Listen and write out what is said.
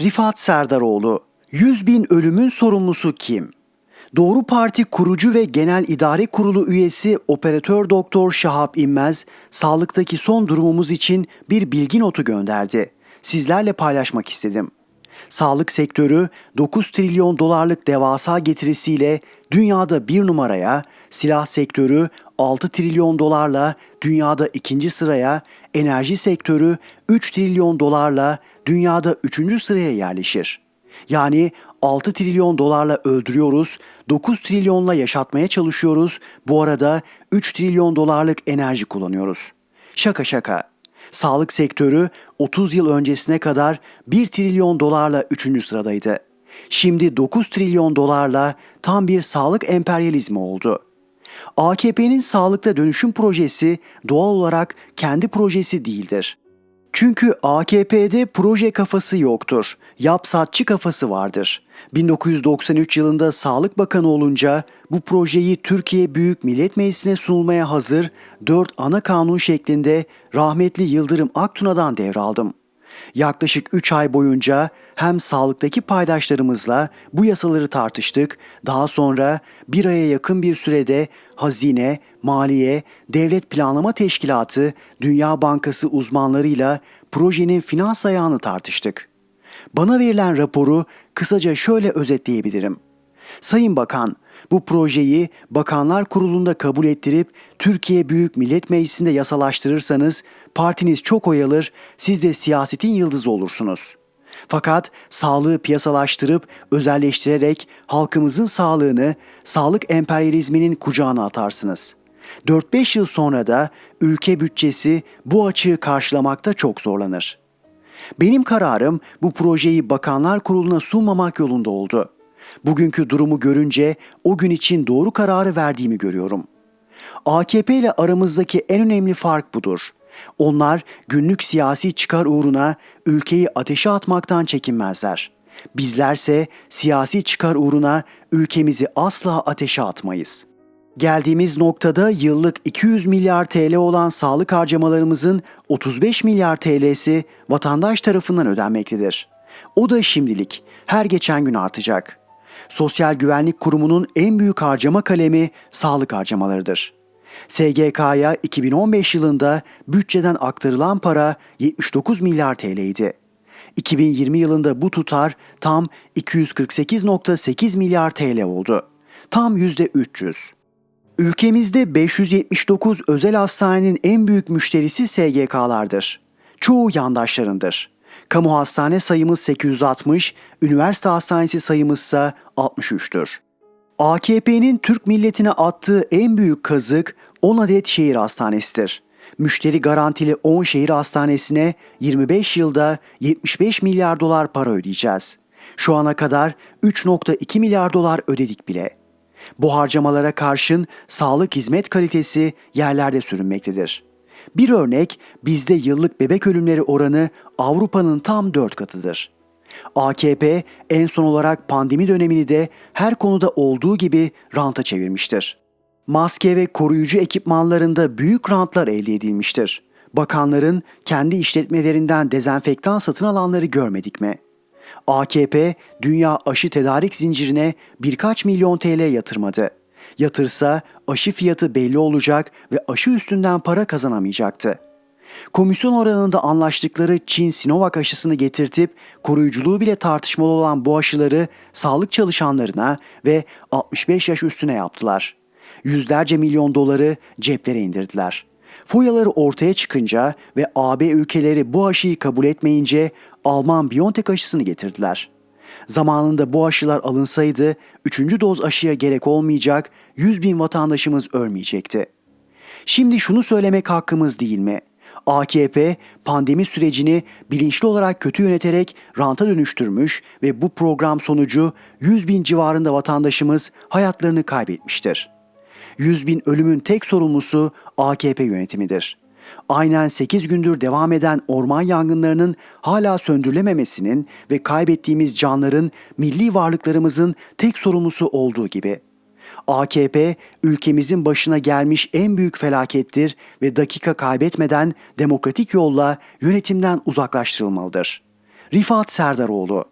Rifat Serdaroğlu 100 bin ölümün sorumlusu kim? Doğru Parti kurucu ve genel idare kurulu üyesi operatör doktor Şahap İnmez, sağlıktaki son durumumuz için bir bilgi notu gönderdi. Sizlerle paylaşmak istedim. Sağlık sektörü 9 trilyon dolarlık devasa getirisiyle dünyada bir numaraya, silah sektörü 6 trilyon dolarla dünyada ikinci sıraya, enerji sektörü 3 trilyon dolarla dünyada üçüncü sıraya yerleşir. Yani 6 trilyon dolarla öldürüyoruz, 9 trilyonla yaşatmaya çalışıyoruz, bu arada 3 trilyon dolarlık enerji kullanıyoruz. Şaka şaka. Sağlık sektörü 30 yıl öncesine kadar 1 trilyon dolarla 3. sıradaydı. Şimdi 9 trilyon dolarla tam bir sağlık emperyalizmi oldu. AKP'nin sağlıkta dönüşüm projesi doğal olarak kendi projesi değildir. Çünkü AKP'de proje kafası yoktur. Yapsatçı kafası vardır. 1993 yılında Sağlık Bakanı olunca bu projeyi Türkiye Büyük Millet Meclisi'ne sunulmaya hazır 4 ana kanun şeklinde rahmetli Yıldırım Aktuna'dan devraldım. Yaklaşık 3 ay boyunca hem sağlıktaki paydaşlarımızla bu yasaları tartıştık, daha sonra bir aya yakın bir sürede Hazine, Maliye, Devlet Planlama Teşkilatı, Dünya Bankası uzmanlarıyla projenin finans ayağını tartıştık. Bana verilen raporu kısaca şöyle özetleyebilirim. Sayın Bakan, bu projeyi Bakanlar Kurulu'nda kabul ettirip Türkiye Büyük Millet Meclisi'nde yasalaştırırsanız partiniz çok oy alır, siz de siyasetin yıldızı olursunuz. Fakat sağlığı piyasalaştırıp özelleştirerek halkımızın sağlığını sağlık emperyalizminin kucağına atarsınız. 4-5 yıl sonra da ülke bütçesi bu açığı karşılamakta çok zorlanır. Benim kararım bu projeyi Bakanlar Kurulu'na sunmamak yolunda oldu. Bugünkü durumu görünce o gün için doğru kararı verdiğimi görüyorum. AKP ile aramızdaki en önemli fark budur. Onlar günlük siyasi çıkar uğruna ülkeyi ateşe atmaktan çekinmezler. Bizlerse siyasi çıkar uğruna ülkemizi asla ateşe atmayız. Geldiğimiz noktada yıllık 200 milyar TL olan sağlık harcamalarımızın 35 milyar TL'si vatandaş tarafından ödenmektedir. O da şimdilik, her geçen gün artacak. Sosyal Güvenlik Kurumu'nun en büyük harcama kalemi sağlık harcamalarıdır. SGK'ya 2015 yılında bütçeden aktarılan para 79 milyar TL idi. 2020 yılında bu tutar tam 248.8 milyar TL oldu. Tam %300. Ülkemizde 579 özel hastanenin en büyük müşterisi SGK'lardır. Çoğu yandaşlarındır. Kamu hastane sayımız 860, üniversite hastanesi sayımız ise 63'tür. AKP'nin Türk milletine attığı en büyük kazık 10 adet şehir hastanesidir. Müşteri garantili 10 şehir hastanesine 25 yılda 75 milyar dolar para ödeyeceğiz. Şu ana kadar 3.2 milyar dolar ödedik bile. Bu harcamalara karşın sağlık hizmet kalitesi yerlerde sürünmektedir. Bir örnek bizde yıllık bebek ölümleri oranı Avrupa'nın tam 4 katıdır. AKP en son olarak pandemi dönemini de her konuda olduğu gibi ranta çevirmiştir. Maske ve koruyucu ekipmanlarında büyük rantlar elde edilmiştir. Bakanların kendi işletmelerinden dezenfektan satın alanları görmedik mi? AKP dünya aşı tedarik zincirine birkaç milyon TL yatırmadı. Yatırsa aşı fiyatı belli olacak ve aşı üstünden para kazanamayacaktı. Komisyon oranında anlaştıkları Çin Sinovac aşısını getirtip koruyuculuğu bile tartışmalı olan bu aşıları sağlık çalışanlarına ve 65 yaş üstüne yaptılar. Yüzlerce milyon doları ceplere indirdiler. Foyaları ortaya çıkınca ve AB ülkeleri bu aşıyı kabul etmeyince Alman BioNTech aşısını getirdiler. Zamanında bu aşılar alınsaydı 3. doz aşıya gerek olmayacak 100 bin vatandaşımız ölmeyecekti. Şimdi şunu söylemek hakkımız değil mi? AKP pandemi sürecini bilinçli olarak kötü yöneterek ranta dönüştürmüş ve bu program sonucu 100 bin civarında vatandaşımız hayatlarını kaybetmiştir. 100 bin ölümün tek sorumlusu AKP yönetimidir. Aynen 8 gündür devam eden orman yangınlarının hala söndürülememesinin ve kaybettiğimiz canların milli varlıklarımızın tek sorumlusu olduğu gibi. AKP ülkemizin başına gelmiş en büyük felakettir ve dakika kaybetmeden demokratik yolla yönetimden uzaklaştırılmalıdır. Rifat Serdaroğlu.